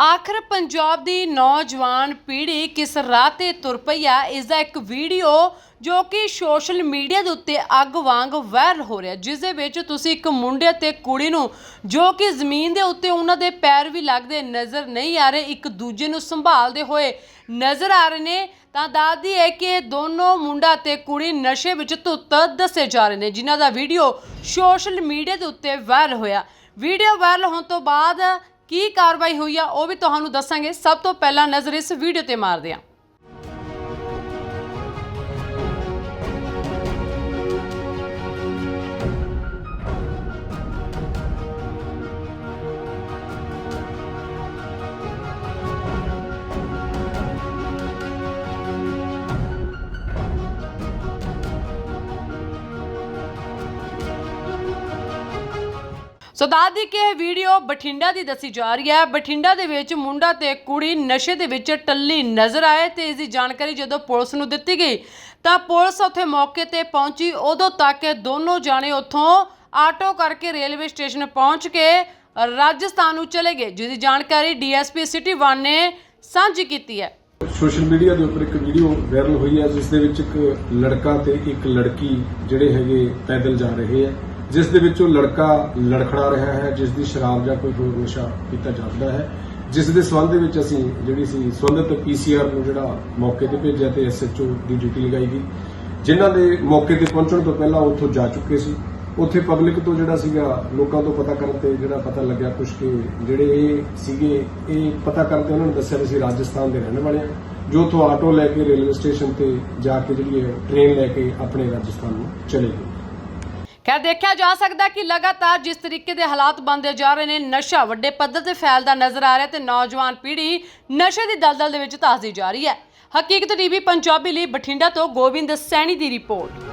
ਆਖਰ ਪੰਜਾਬ ਦੀ ਨੌਜਵਾਨ ਪੀੜ੍ਹੀ ਕਿਸ ਰਾਹ ਤੇ ਤੁਰ ਪਈ ਆ, ਇਸ ਦਾ ਇੱਕ ਵੀਡੀਓ ਜੋ ਕਿ ਸੋਸ਼ਲ ਮੀਡੀਆ ਦੇ ਉੱਤੇ ਅੱਗ ਵਾਂਗ ਵਾਇਰਲ ਹੋ ਰਿਹਾ। ਜਿਸ ਦੇ ਵਿੱਚ ਤੁਸੀਂ ਇੱਕ ਮੁੰਡੇ ਤੇ ਕੁੜੀ ਨੂੰ, ਜੋ ਕਿ ਜ਼ਮੀਨ ਦੇ ਉੱਤੇ ਉਹਨਾਂ ਦੇ ਪੈਰ ਵੀ ਲੱਗਦੇ ਨਜ਼ਰ ਨਹੀਂ ਆ ਰਹੇ, ਇੱਕ ਦੂਜੇ ਨੂੰ ਸੰਭਾਲਦੇ ਹੋਏ ਨਜ਼ਰ ਆ ਰਹੇ ਨੇ। ਤਾਂ ਦੱਸਦੀ ਹੈ ਕਿ ਦੋਨੋਂ ਮੁੰਡਾ ਤੇ ਕੁੜੀ ਨਸ਼ੇ ਵਿੱਚ ਧੁੱਤ ਦੱਸੇ ਜਾ ਰਹੇ ਨੇ, ਜਿਨ੍ਹਾਂ ਦਾ ਵੀਡੀਓ ਸੋਸ਼ਲ ਮੀਡੀਆ ਦੇ ਉੱਤੇ ਵਾਇਰਲ ਹੋਇਆ। ਵੀਡੀਓ ਵਾਇਰਲ ਹੋਣ ਤੋਂ ਬਾਅਦ ਕੀ ਕਾਰਵਾਈ ਹੋਈ ਆ ਉਹ ਵੀ ਤੁਹਾਨੂੰ ਦੱਸਾਂਗੇ। ਸਭ ਤੋਂ ਪਹਿਲਾਂ ਨਜ਼ਰ ਇਸ ਵੀਡੀਓ ਤੇ ਮਾਰਦੇ ਹਾਂ। ਸੋ ਦਾਦੀ ਕਿ ਇਹ ਵੀਡੀਓ ਬਠਿੰਡਾ ਦੀ ਦੱਸੀ ਜਾ ਰਹੀ ਹੈ। ਬਠਿੰਡਾ ਦੇ ਵਿੱਚ ਮੁੰਡਾ ਤੇ ਕੁੜੀ ਨਸ਼ੇ ਦੇ ਵਿੱਚ ਟੱਲੀ ਨਜ਼ਰ ਆਏ ਤੇ ਇਸ ਦੀ ਜਾਣਕਾਰੀ ਜਦੋਂ ਪੁਲਿਸ ਨੂੰ ਦਿੱਤੀ ਗਈ, ਤਾਂ ਪੁਲਿਸ ਉੱਥੇ ਮੌਕੇ ਤੇ ਪਹੁੰਚੀ। ਉਦੋਂ ਤੱਕ ਦੋਨੋਂ ਜਾਣੇ ਉੱਥੋਂ ਆਟੋ ਕਰਕੇ ਰੇਲਵੇ ਸਟੇਸ਼ਨ ਪਹੁੰਚ ਕੇ ਰਾਜਸਥਾਨ ਨੂੰ ਚਲੇ ਗਏ, ਜਿਹਦੀ ਜਾਣਕਾਰੀ ਡੀਐਸਪੀ ਸਿਟੀ 1 ਨੇ ਸਾਂਝੀ ਕੀਤੀ ਹੈ। ਸੋਸ਼ਲ ਮੀਡੀਆ ਦੇ ਉੱਪਰ ਇੱਕ ਵੀਡੀਓ ਵਾਇਰਲ ਹੋਈ ਹੈ, ਜਿਸ ਦੇ ਵਿੱਚ ਇੱਕ ਲੜਕਾ ਤੇ ਇੱਕ ਲੜਕੀ ਜਿਹੜੇ ਹੈਗੇ ਪੈਦਲ ਜਾ ਰਹੇ ਹੈ। ਜਿਸ ਦੇ ਵਿੱਚ ਉਹ ਲੜਕਾ ਲੜਖੜਾ ਰਿਹਾ ਹੈ, ਜਿਸ ਦੀ ਸ਼ਰਾਬ ਜਾਂ ਕੋਈ ਹੋਰ ਨਸ਼ਾ ਕੀਤਾ ਜਾਂਦਾ ਹੈ, ਜਿਸ ਦੇ ਸਬੰਧ ਦੇ ਵਿੱਚ ਅਸੀਂ ਜਿਹੜੀ ਸੀ ਸੰਬੰਧਿਤ ਪੀਸੀਆਰ ਨੂੰ ਜਿਹੜਾ ਮੌਕੇ ਤੇ ਭੇਜਿਆ ਤੇ ਐਸਐਚਓ ਦੀ ਡਿਊਟੀ ਲਗਾਈ ਗਈ, ਜਿਨ੍ਹਾਂ ਦੇ ਮੌਕੇ ਤੇ ਪਹੁੰਚਣ ਤੋਂ ਪਹਿਲਾਂ ਉੱਥੋਂ ਜਾ ਚੁੱਕੇ ਸੀ। ਉੱਥੇ ਪਬਲਿਕ ਤੋਂ ਜਿਹੜਾ ਸੀਗਾ ਲੋਕਾਂ ਤੋਂ ਪਤਾ ਕਰਨ ਤੇ ਜਿਹੜਾ ਪਤਾ ਲੱਗਿਆ ਕੁਝ ਕਿ ਜਿਹੜੇ ਇਹ ਸੀਗੇ, ਇਹ ਪਤਾ ਕਰਦੇ ਉਹਨਾਂ ਨੇ ਦੱਸਿਆ ਵੀ ਅਸੀਂ ਰਾਜਸਥਾਨ ਦੇ ਰਹਿਣ ਵਾਲੇ ਹਾਂ, ਜੋ ਉੱਥੋਂ ਆਟੋ ਲੈ ਕੇ ਰੇਲਵੇ ਸਟੇਸ਼ਨ ਤੇ ਜਾ ਕੇ ਜਿਹੜੀ ਹੈ ਟ੍ਰੇਨ ਲੈ ਕੇ ਆਪਣੇ ਰਾਜਸਥਾਨ ਨੂੰ ਚਲੇ ਗਏ। ਖੈਰ, ਦੇਖਿਆ ਜਾ ਸਕਦਾ ਕਿ ਲਗਾਤਾਰ ਜਿਸ ਤਰੀਕੇ ਦੇ ਹਾਲਾਤ ਬਣਦੇ ਜਾ ਰਹੇ ਨੇ, ਨਸ਼ਾ ਵੱਡੇ ਪੱਧਰ ਤੇ ਫੈਲਦਾ ਨਜ਼ਰ ਆ ਰਿਹਾ ਤੇ ਨੌਜਵਾਨ ਪੀੜ੍ਹੀ ਨਸ਼ੇ ਦੀ ਦਲਦਲ ਦੇ ਵਿੱਚ ਧਸਦੀ ਜਾ ਰਹੀ ਹੈ। ਹਕੀਕਤ ਟੀਵੀ ਪੰਜਾਬੀ ਲਈ ਬਠਿੰਡਾ ਤੋਂ ਗੋਬਿੰਦ ਸੈਣੀ ਦੀ ਰਿਪੋਰਟ।